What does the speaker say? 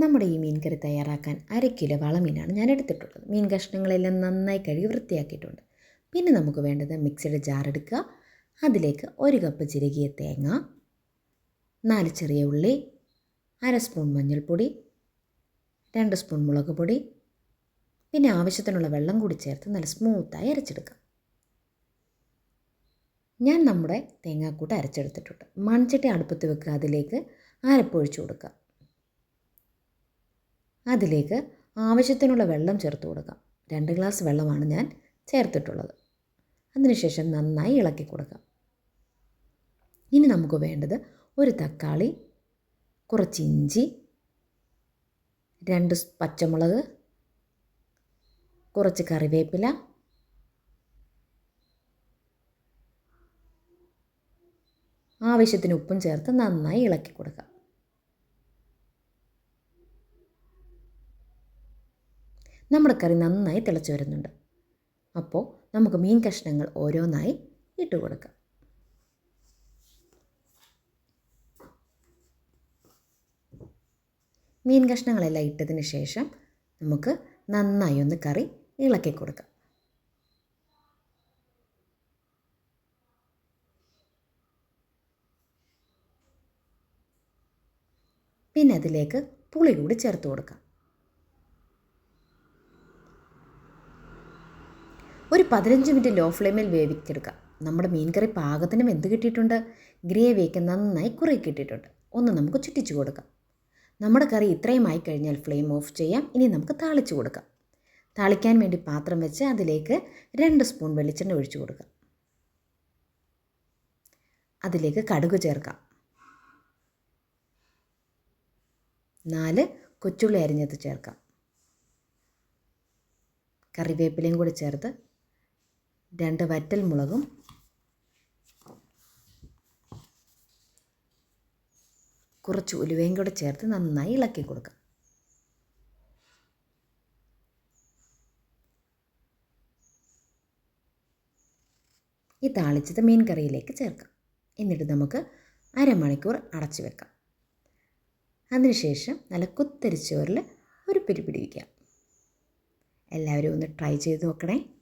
നമ്മുടെ ഈ മീൻ കറി തയ്യാറാക്കാൻ അര കിലോ വളമീനാണ് ഞാൻ എടുത്തിട്ടുള്ളത്. മീൻ കഷ്ണങ്ങളെല്ലാം നന്നായി കഴുകി വൃത്തിയാക്കിയിട്ടുണ്ട്. പിന്നെ നമുക്ക് വേണ്ടത് മിക്സിയുടെ ജാർ എടുക്കുക. അതിലേക്ക് ഒരു കപ്പ് ചിരകിയ തേങ്ങ നാല് ചെറിയ ഉള്ളി അര സ്പൂൺ മഞ്ഞൾപ്പൊടി രണ്ട് സ്പൂൺ മുളക് പൊടി പിന്നെ ആവശ്യത്തിനുള്ള വെള്ളം കൂടി ചേർത്ത് നല്ല സ്മൂത്തായി അരച്ചെടുക്കാം. ഞാൻ നമ്മുടെ തേങ്ങാക്കൂട്ട് അരച്ചെടുത്തിട്ടുണ്ട്. മൺചട്ടി അടുപ്പത്ത് വെക്കുക. അതിലേക്ക് അരപ്പൊഴിച്ച് കൊടുക്കുക. അതിലേക്ക് ആവശ്യത്തിനുള്ള വെള്ളം ചേർത്ത് കൊടുക്കാം. രണ്ട് ഗ്ലാസ് വെള്ളമാണ് ഞാൻ ചേർത്തിട്ടുള്ളത്. അതിനുശേഷം നന്നായി ഇളക്കി കൊടുക്കാം. ഇനി നമുക്ക് വേണ്ടത് ഒരു തക്കാളി കുറച്ച് ഇഞ്ചി രണ്ട് പച്ചമുളക് കുറച്ച് കറിവേപ്പില ആവശ്യത്തിന് ഉപ്പും ചേർത്ത് നന്നായി ഇളക്കി കൊടുക്കുക നമ്മുടെ കറി നന്നായി തിളച്ച് വരുന്നുണ്ട്. അപ്പോൾ നമുക്ക് മീൻ കഷ്ണങ്ങൾ ഓരോന്നായി ഇട്ട് കൊടുക്കാം. മീൻ കഷ്ണങ്ങളെല്ലാം ഇട്ടതിന് ശേഷം നമുക്ക് നന്നായി ഒന്ന് കറി ഇളക്കി കൊടുക്കാം. പിന്നെ അതിലേക്ക് പുളി കൂടി ചേർത്ത് കൊടുക്കാം. ഒരു പതിനഞ്ച് മിനിറ്റ് ലോ ഫ്ലെയിമിൽ വേവിച്ചെടുക്കുക. നമ്മുടെ മീൻകറി പാകത്തിനും എന്ത് കിട്ടിയിട്ടുണ്ട്. ഗ്രേവിയൊക്കെ നന്നായി കുറേ കിട്ടിയിട്ടുണ്ട്. ഒന്ന് നമുക്ക് ചുറ്റിച്ചു കൊടുക്കാം. നമ്മുടെ കറി ഇത്രയും ആയി കഴിഞ്ഞാൽ ഫ്ലെയിം ഓഫ് ചെയ്യാം. ഇനി നമുക്ക് താളിച്ചു കൊടുക്കാം. താളിക്കാൻ വേണ്ടി പാത്രം വെച്ച് അതിലേക്ക് രണ്ട് സ്പൂൺ വെളിച്ചെണ്ണ ഒഴിച്ചു കൊടുക്കാം. അതിലേക്ക് കടുക് ചേർക്കാം. നാല് കൊച്ചുള്ളി അരിഞ്ഞത് ചേർക്കാം. കറിവേപ്പിലയും കൂടി ചേർത്ത് രണ്ട് വറ്റൽ മുളകും. കുറച്ച് ഉലുവയും കൂടെ ചേർത്ത് നന്നായി ഇളക്കി കൊടുക്കാം. ഈ താളിച്ചത് മീൻ കറിയിലേക്ക് ചേർക്കാം. എന്നിട്ട് നമുക്ക് അരമണിക്കൂർ അടച്ചു വെക്കാം. അതിനുശേഷം നല്ല കുത്തരിച്ചോറിൽ ഒരു പിരി എല്ലാവരും ഒന്ന് ട്രൈ ചെയ്ത് നോക്കണേ.